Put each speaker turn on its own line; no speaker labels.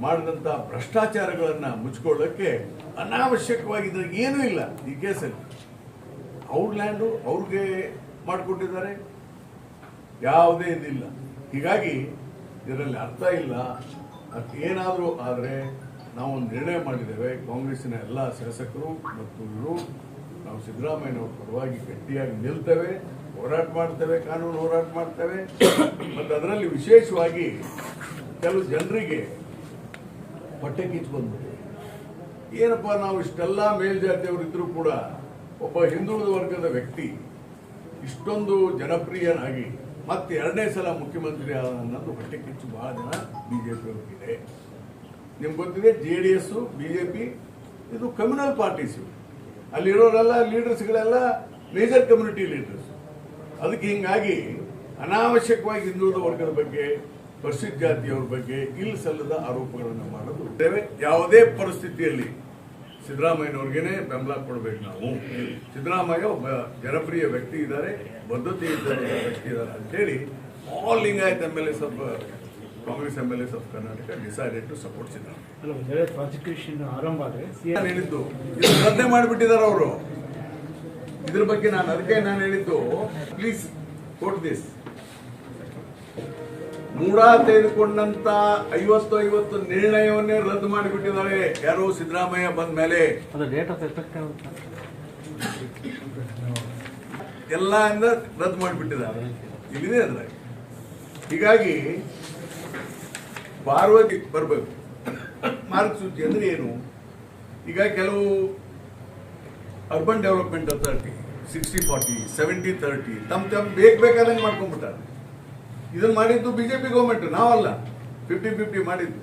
ಮಾಡಿದಂಥ ಭ್ರಷ್ಟಾಚಾರಗಳನ್ನ ಮುಚ್ಕೊಳ್ಳೋಕ್ಕೆ ಅನಾವಶ್ಯಕವಾಗಿದ್ದ ಏನೂ ಇಲ್ಲ ಈ ಕೇಸಲ್ಲಿ. ಅವ್ರ ಲ್ಯಾಂಡು ಅವ್ರಿಗೆ ಮಾಡಿಕೊಟ್ಟಿದ್ದಾರೆ. ಯಾವುದೇ ಇದಿಲ್ಲ. ಹೀಗಾಗಿ ಇದರಲ್ಲಿ ಅರ್ಥ ಇಲ್ಲ. ಅದು ಏನಾದರೂ ಆದರೆ ನಾವು ಒಂದು ನಿರ್ಣಯ ಮಾಡಿದ್ದೇವೆ. ಕಾಂಗ್ರೆಸ್ಸಿನ ಎಲ್ಲ ಶಾಸಕರು ಮತ್ತು ಇವರು ನಾವು ಸಿದ್ದರಾಮಯ್ಯನವ್ರ ಪರವಾಗಿ ಗಟ್ಟಿಯಾಗಿ ನಿಲ್ತೇವೆ. ಹೋರಾಟ ಮಾಡ್ತೇವೆ, ಕಾನೂನು ಹೋರಾಟ ಮಾಡ್ತೇವೆ. ಮತ್ತು ಅದರಲ್ಲಿ ವಿಶೇಷವಾಗಿ ಕೆಲವು ಜನರಿಗೆ ಹೊಟ್ಟೆ ಕಿಚ್ಚು ಬಂದ್ಬಿಟ್ಟಿದೆ ಏನಪ್ಪ, ನಾವು ಇಷ್ಟೆಲ್ಲ ಮೇಲ್ಜಾತಿಯವರು ಇದ್ರೂ ಕೂಡ ಒಬ್ಬ ಹಿಂದುಳಿದ ವರ್ಗದ ವ್ಯಕ್ತಿ, ಇಷ್ಟೊಂದು ಜನಪ್ರಿಯನಾಗಿ, ಮತ್ತೆ ಎರಡನೇ ಸಲ ಮುಖ್ಯಮಂತ್ರಿ ಆದ ಅನ್ನೋದು ಹೊಟ್ಟೆ ಕಿಚ್ಚು ಬಹಳ ಜನ ಬಿಜೆಪಿಯವರಿಗಿದೆ. ನಿಮ್ಗೆ ಗೊತ್ತಿದೆ, ಜೆ ಡಿ ಎಸ್ ಬಿಜೆಪಿ, ಇದು ಕಮ್ಯುನಲ್ ಪಾರ್ಟೀಸ್ ಅಲ್ಲಿರೋರೆಲ್ಲ ಲೀಡರ್ಸ್ಗಳೆಲ್ಲ ಮೇಜರ್ ಕಮ್ಯುನಿಟಿ ಲೀಡರ್ಸ್. ಅದಕ್ಕೆ ಹಿಂಗಾಗಿ ಅನಾವಶ್ಯಕವಾಗಿ ಹಿಂದುಳಿದ ವರ್ಗದ ಬಗ್ಗೆ ಪರಿಶಿಷ್ಟ ಜಾತಿಯವ್ರ ಬಗ್ಗೆ ಇಲ್ಲಿ ಸಲ್ಲದ ಆರೋಪಗಳನ್ನು ಮಾಡೋದು. ಯಾವುದೇ ಪರಿಸ್ಥಿತಿಯಲ್ಲಿ ಸಿದ್ದರಾಮಯ್ಯನವ್ರಿಗೇನೆ ಬೆಂಬಲ ಕೊಡಬೇಕು ನಾವು. ಸಿದ್ದರಾಮಯ್ಯ ಒಬ್ಬ ಜನಪ್ರಿಯ ವ್ಯಕ್ತಿ ಇದ್ದಾರೆ ಬದ್ಧತೆ ಇದ್ದಾರೆ ವ್ಯಕ್ತಿ ಇದ್ದಾರೆ ಅಂತೇಳಿ all Lingayat M L S of Congress M L S of Karnataka decided to support Siddaramaiah.
Prosecution ಆರಂಭ ಆದರೆ
ನಾನು ಹೇಳಿದ್ದು ಇದು ರದ್ದೆ ಮಾಡಿಬಿಟ್ಟಿದ್ದಾರೆ ಅವರು. ಇದ್ರ ಬಗ್ಗೆ ನಾನು ಅದಕ್ಕೆ ನಾನು ಹೇಳಿದ್ದು ಪ್ಲೀಸ್ ಕೊಟ್ ದಿಸ್ ಮೂಡ ತೆಗೆದುಕೊಂಡಂತ ಐವತ್ತು ಐವತ್ತು ನಿರ್ಣಯವನ್ನೇ ರದ್ದು ಮಾಡಿಬಿಟ್ಟಿದ್ದಾರೆ. ಯಾರು ಸಿದ್ದರಾಮಯ್ಯ ಬಂದ ಮೇಲೆ. ಎಲ್ಲ ಇಂದ ರದ್ದು ಮಾಡಿಬಿಟ್ಟಿದ್ದಾರೆ. ಇಲ್ಲಿದೆ ಅಂದ್ರೆ. ಹೀಗಾಗಿ ಪಾರ್ವತಿ ಬರಬೇಕು. ಮಾರ್ಗಸೂಚಿ ಅಂದ್ರೆ ಏನು? ಈಗ ಕೆಲವು urban development authority sixty forty seventy thirty ತಮ್ಮ ತಮ್ಮ ಬೇಕು ಬೇಕಾದಂಗೆ ಮಾಡ್ಕೊಂಡ್ಬಿಟ್ಟಾರೆ. ಇದನ್ನ ಮಾಡಿದ್ದು ಬಿಜೆಪಿ ಗೌರ್ಮೆಂಟ್ ನಾವಲ್ಲ. ಫಿಫ್ಟಿ ಫಿಫ್ಟಿ ಮಾಡಿದ್ದು.